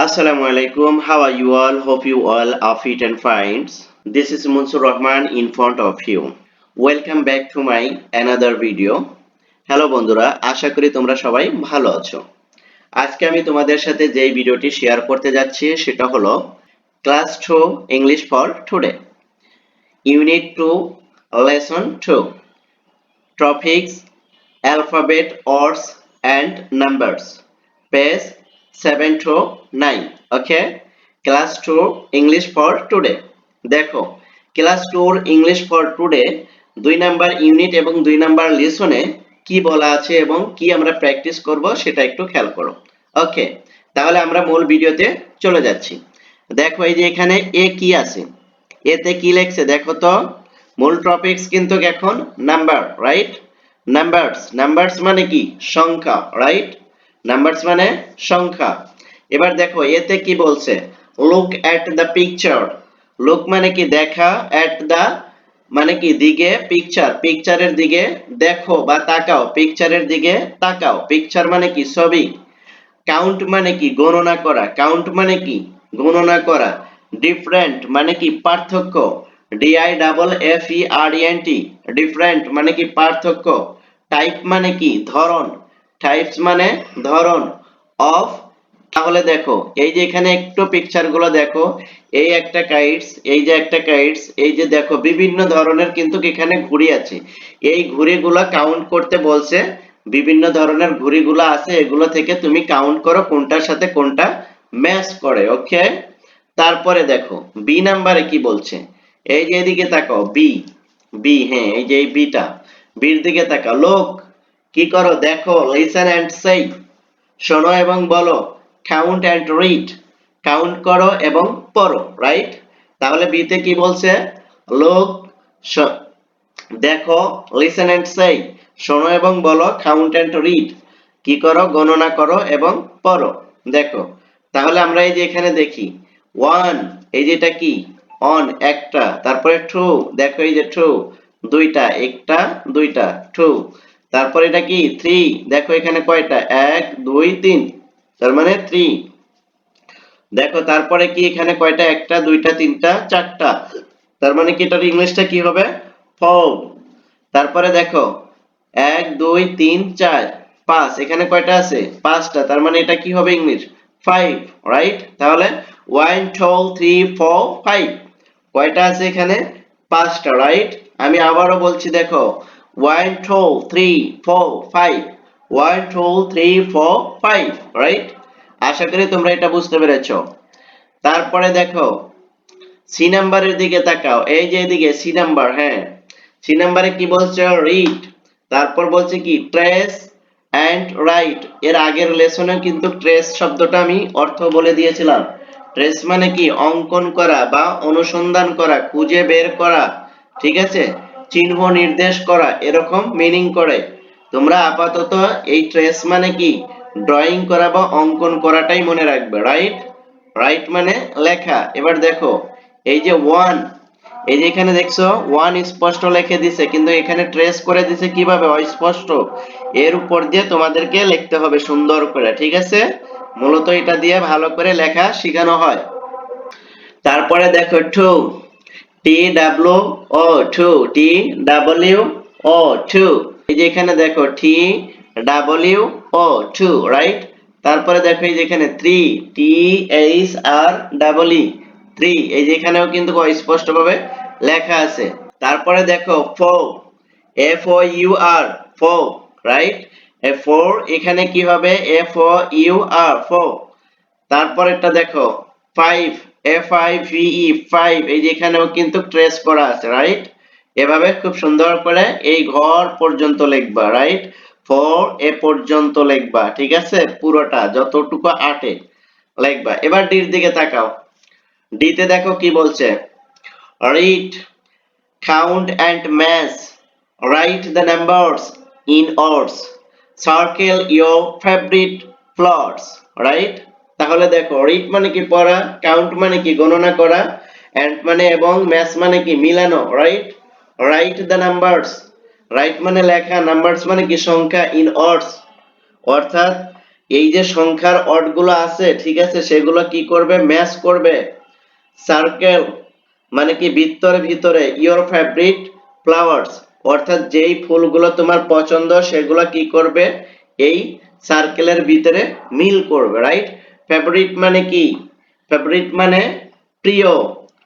Assalamu alaikum. How are you all? Hope you all are fit and fine. This is Munsur Rahman in front of you. Welcome back to my another video. Hello বন্ধুরা আশা করি তোমরা সবাই ভালো আছো আজকে আমি তোমাদের সাথে যেই ভিডিওটি শেয়ার করতে যাচ্ছি সেটা হলো class two English for today unit two lesson two topics alphabets and numbers page 7 to 9 okay class 2 English for today দেখো ক্লাস 2 ইংলিশ ফর টুডে দুই নাম্বার ইউনিট এবং দুই নাম্বার লেসনে কি বলা আছে এবং কি আমরা প্র্যাকটিস করব সেটা একটু খেয়াল করো ওকে তাহলে আমরা মূল ভিডিওতে চলে যাচ্ছি। দেখো এই যে এখানে এ কি আছে? এতে কি লেখছে? দেখো তো, মূল টপিকস কিন্তু এখন নাম্বার রাইট নাম্বারস নাম্বারস মানে কি? সংখ্যা রাইট নাম্বারস মানে সংখ্যা। এবার দেখো, এতে কি বলছে? Look at the picture look মানে কি দেখা অ্যাট দ্য মানে কি দিকে পিকচার পিকচারের দিকে দেখো বা তাকাও পিকচারের দিকে তাকাও। পিকচার মানে কি ছবি? কাউন্ট মানে কি গণনা করা? কাউন্ট মানে কি গণনা করা? ডিফারেন্ট মানে কি পার্থক্য? D I double F E R N T different মানে কি পার্থক্য? টাইপ মানে কি ধরন? টাইপস মানে ধরন অফ তাহলে দেখো, এই যে এখানে একটু পিকচারগুলো দেখো, এই একটা কাইটস এই যে একটা কাইটস এই যে দেখো, বিভিন্ন ধরনের কিন্তু এখানে ঘুড়ি আছে। এই ঘুড়িগুলো কাউন্ট করতে বলছে, বিভিন্ন ধরনের ঘুড়িগুলো আছে, এগুলো থেকে তুমি কাউন্ট করো কোনটার সাথে কোনটা ম্যাচ করে ওকে তারপরে দেখো বি নাম্বারে কি বলছে? এই যে এদিকে তাকাও বি বি হ্যাঁ এই যে এই বিটা বির দিকে তাকাও, লোক কি করো? দেখো লিসেন এন্ড সেই শোনো এবং বলো। কাউন্ট এন্ড রিড কাউন্ট করো এবং পড়ো রাইট তাহলে বিতে কি বলছে? লোক দেখো লিসেন এন্ড সেই শোনো এবং বলো কাউন্ট এন্ড রিড কি করো? গণনা করো এবং পড়ো। দেখো, তাহলে আমরা এই যে এখানে দেখি। ওয়ান এই যেটা কি? অন একটা। তারপরে টু দেখো এই যে টু দুইটা, একটা, দুইটা টু তারপর এটা কি? থ্রি দেখো এখানে কয়টা? এক, দুই, তিন। তার মানে থ্রি দেখো তারপরে কি এখানে কয়টা? একটা, দুইটা, তিনটা, চারটা। তার মানে কি এটার ইংলিশটা কি হবে? ফোর তারপরে দেখো, এক, দুই, তিন, চার, পাঁচ। এখানে কয়টা আছে? পাঁচটা। তার মানে এটা কি হবে ইংলিশ? ফাইভ রাইট তাহলে one two three four five কয়টা আছে এখানে? পাঁচটা রাইট আমি আবারও বলছি, দেখো one two three four five one two three four five right আশা করি তোমরা এটা বুঝতে পেরেছ। তারপরে দেখো সি নাম্বারের দিকে তাকাও। এই যে এদিকে সি নাম্বার হ্যাঁ। সি নাম্বারে কি বলছে? রিড তারপর বলছে কি? ট্রেস অ্যান্ড রাইট এর আগের লেসনে কিন্তু ট্রেস শব্দটা আমি অর্থ বলে দিয়েছিলাম। ট্রেস মানে কি? অঙ্কন করা বা অনুসন্ধান করা, খুঁজে বের করা। ঠিক আছে? চিহ্ন নির্দেশ করা, এরকম মিনিং করে। তোমরা আপাতত এই ট্রেস মানে কি? ড্রয়িং করা বা অঙ্কন করাটাই মনে রাখবে রাইট রাইট মানে লেখা। এবার দেখো, এই যে ওয়ান এই যে এখানে দেখছ ওয়ান স্পষ্ট লিখে দিছে, কিন্তু এখানে ট্রেস করে দিছে কীভাবে? অস্পষ্ট। এর উপর দিয়ে তোমাদেরকে লিখতে হবে সুন্দর করে, ঠিক আছে? মূলত এটা দিয়ে ভালো করে লেখা শেখানো হয়। তারপরে দেখো two T W O two T W O two এই যে এখানে দেখো T W O two right তারপরে দেখো এই যে এখানে three T H R double E three এই যে এখানেও কিন্তু স্পষ্ট ভাবে লেখা আছে। তারপরে দেখো four F O U R four right এ ফোর এখানে কি হবে? F O U R four তারপরেরটা দেখো five F I V E five এই যে এখানেও কিন্তু ট্রেস করা আছে রাইট এভাবে খুব সুন্দর করে এই ঘর পর্যন্ত লিখবা রাইট ফোর এ পর্যন্ত লিখবা, ঠিক আছে? পুরোটা, যতটুকু আটে, লিখবা। এবার ডির দিকে তাকাও। ডিতে দেখো কি বলছে? Read count and match write the numbers in odds circle your favorite flowers right? তাহলে দেখো রিড মানে কি পড়া কাউন্ট মানে কি গণনা করা এন্ড মানে এবং ম্যাথ মানে কি মিলানো write write the numbers write মানে লেখা নাম্বারস মানে কি সংখ্যা ইন অর্ডস অর্থাৎ এই যে সংখ্যার অডগুলো আছে, ঠিক আছে, সেগুলো কি করবে? ম্যাচ করবে। সার্কেল মানে কি বৃত্তর ভিতরে ইওর ফেভারিট ফ্লাওয়ার্স অর্থাৎ যেই ফুলগুলো তোমার পছন্দ, সেগুলো কি করবে? এই সার্কেলের ভিতরে মিল করবে রাইট ফেভারিট মানে কি? ফেভারিট মানে প্রিয়,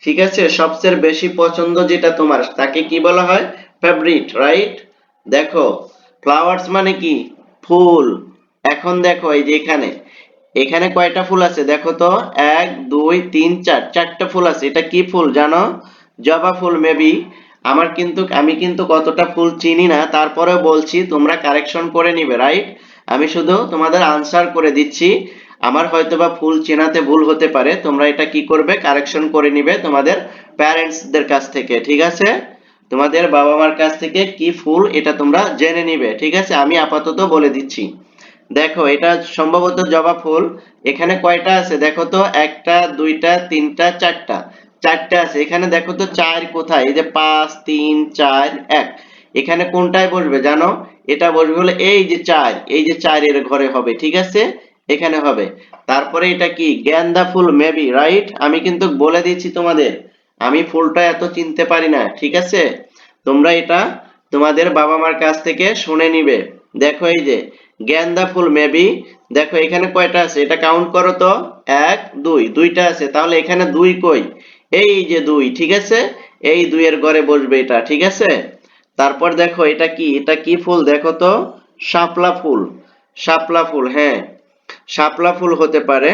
ঠিক আছে? সবচেয়ে বেশি পছন্দ যেটা তোমার, তাকে কি বলা হয়? ফেভারিট রাইট দেখো ফ্লাওয়ার্স মানে কি? ফুল। এখন দেখো, এই যে এখানে এখানে কয়টা ফুল আছে? দেখো তো, এক, দুই, তিন, চার, চারটা ফুল আছে। এটা কি ফুল জানো? জবা ফুল মেবি আমার কিন্তু, আমি কিন্তু কতটা ফুল চিনি না, তারপরেও বলছি, তোমরা কারেকশন করে নিবে রাইট আমি শুধু তোমাদের আনসার করে দিচ্ছি। আমার হয়তোবা ফুল চেনাতে ভুল হতে পারে। তোমরা এটা কি করবে? কারেকশন করে নিবে তোমাদের প্যারেন্টসদের কাছ থেকে, ঠিক আছে? তোমাদের বাবা মার কাছ থেকে কি ফুল এটা তোমরা জেনে নিবে, ঠিক আছে? আমি আপাতত বলে দিচ্ছি। দেখো, এটা সম্ভবত জবা ফুল। এখানে কয়টা আছে? দেখো তো, একটা, দুইটা, তিনটা, চারটা। চারটা আছে। এখানে দেখো তো, চার কোথায়? এই যে পাঁচ, তিন, চার, এক। এখানে কোনটায় বসবে জানো? এটা বসবে হলো এই যে চার, এই যে চারের ঘরে হবে, ঠিক আছে? এখানে হবে। তারপরে এটা কি? গেন্দা ফুল মেবি রাইট আমি কিন্তু বলে দিচ্ছি তোমাদের। আমি ফুলটা এত চিনতে পারি না, ঠিক আছে? তোমরা এটা তোমাদের বাবা মার কাছ থেকে শুনে নিবে। দেখো এই যে গেন্দা ফুল মেবি দেখো এখানে কয়টা আছে? এটা কাউন্ট করো তো। এক, দুই, দুইটা আছে। তাহলে এখানে দুই কই? এই যে দুই, ঠিক আছে? এই দুইয়ের ঘরে বসবে এটা, ঠিক আছে? তারপর দেখো এটা কি? এটা কি ফুল? দেখো তো, শাপলা ফুল। শাপলা ফুল হ্যাঁ। শাপলা ফুল হতে পারে।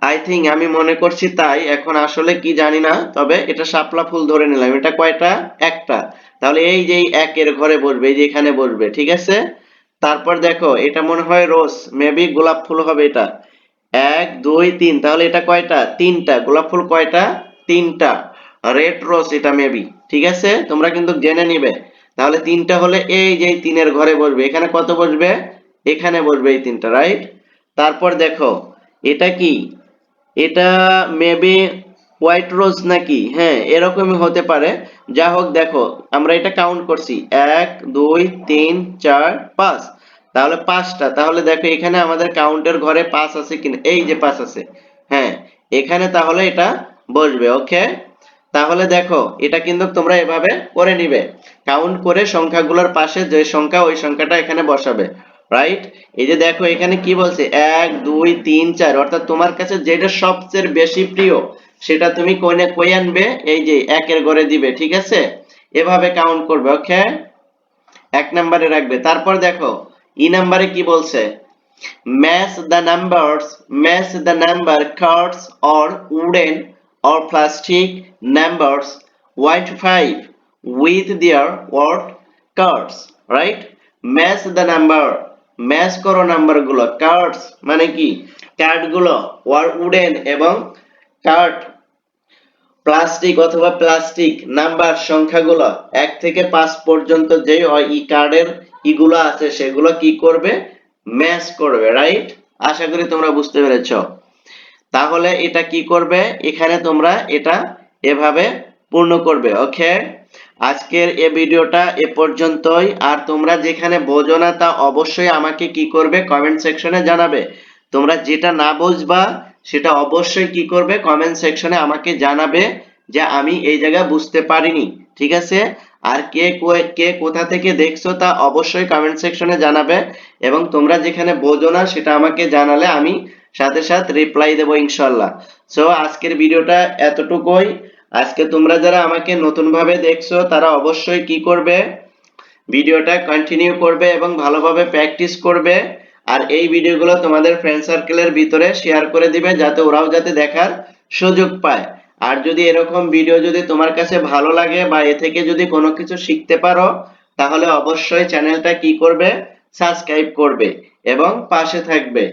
আই থিঙ্ক আমি মনে করছি তাই। এখন আসলে কি জানি না, তবে এটা শাপলা ফুল ধরে নিলাম। এটা কয়টা? একটা। তাহলে এই যে একের ঘরে বসবে, এই যে এখানে বসবে, ঠিক আছে? তারপর দেখো, এটা মনে হয় রোজ মেবি গোলাপ ফুল হবে এটা। এক, দুই, তিন, তাহলে এটা কয়টা? তিনটা। গোলাপ ফুল কয়টা? তিনটা। রেড রোজ এটা মেবি ঠিক আছে? তোমরা কিন্তু জেনে নিবে। তাহলে তিনটা হলে এই যে তিনের ঘরে বসবে। এখানে কত বসবে? এখানে বসবে এই তিনটা রাইট তারপর দেখো, এটা কি? এটা মেবি হোয়াইট রোজ নাকি? হ্যাঁ এরকমই হতে পারে। যা হোক, দেখো, আমরা এটা কাউন্ট করছি। এক, দুই, তিন, চার, পাঁচ। তাহলে পাঁচটা। তাহলে দেখো, এখানে আমাদের কাউন্টের ঘরে পাঁচ আছে কিনা? এই যে পাঁচ আছে। হ্যাঁ এখানে তাহলে এটা বসবে ওকে তাহলে দেখো, এটা কিন্তু তোমরা এভাবে করে নিবে। কাউন্ট করে সংখ্যাগুলোর পাশে যে সংখ্যা, ওই সংখ্যাটা এখানে বসাবে। রাইট এই যে দেখো, এখানে কি বলছে? এক, দুই, তিন, চার। অর্থাৎ তোমার কাছে যেটা সবচেয়ে বেশি প্রিয়, সেটা তুমি কোনে কই আনবে? এই যে একের ঘরে দিবে, ঠিক আছে? এভাবে কাউন্ট করবে ওকে এক নাম্বারে রাখবে। তারপর দেখো, ই নাম্বারে কি বলছে? Match the numbers match the number cards or wooden or plastic numbers 1 to 5 with their word cards, right? Match the number match করো নাম্বারগুলো কার্ডস মানে কি? কার্ডগুলো ওয়ার উডেন এবং কার্ড প্লাস্টিক অথবা প্লাস্টিক নাম্বার সংখ্যাগুলো, এক থেকে পাঁচ পর্যন্ত যে ই কার্ডের ইগুলো আছে, সেগুলো কি করবে? ম্যাচ করবে রাইট আশা করি তোমরা বুঝতে পেরেছ। তাহলে এটা কি করবে? এখানে তোমরা এটা এভাবে পূর্ণ করবে ওকে আজকের এ ভিডিওটা এ পর্যন্তই। আর তোমরা যেখানে বোঝো না, তা অবশ্যই আমাকে কি করবে কমেন্ট সেকশনে জানাবে। তোমরা যেটা না বুঝবা, সেটা অবশ্যই কি করবে কমেন্ট সেকশনে আমাকে জানাবে যে আমি এই জায়গায় বুঝতে পারিনি। ঠিক আছে? আর কে কে কোথা থেকে দেখছ, তা অবশ্যই কমেন্ট সেকশনে জানাবে। এবং তোমরা যেখানে বোঝো না, সেটা আমাকে জানালে আমি সাথে সাথে রিপ্লাই দেবো ইনশাল্লাহ সো আজকের ভিডিওটা এতটুকুই। আজকে তোমরা যারা আমাকে নতুন ভাবে দেখছ, তারা অবশ্যই কি করবে? ভিডিওটা কন্টিনিউ করবে এবং ভালোভাবে প্র্যাকটিস করবে। আর এই ভিডিওগুলো তোমাদের ফ্রেন্ড সার্কেলের ভিতরে শেয়ার করে দিবে, যাতে ওরাও যাতে দেখার সুযোগ পায়। আর যদি এরকম ভিডিও যদি তোমার কাছে ভালো লাগে বা এ থেকে যদি কোনো কিছু শিখতে পারো, তাহলে অবশ্যই চ্যানেলটা কি করবে? সাবস্ক্রাইব করবে এবং পাশে থাকবে।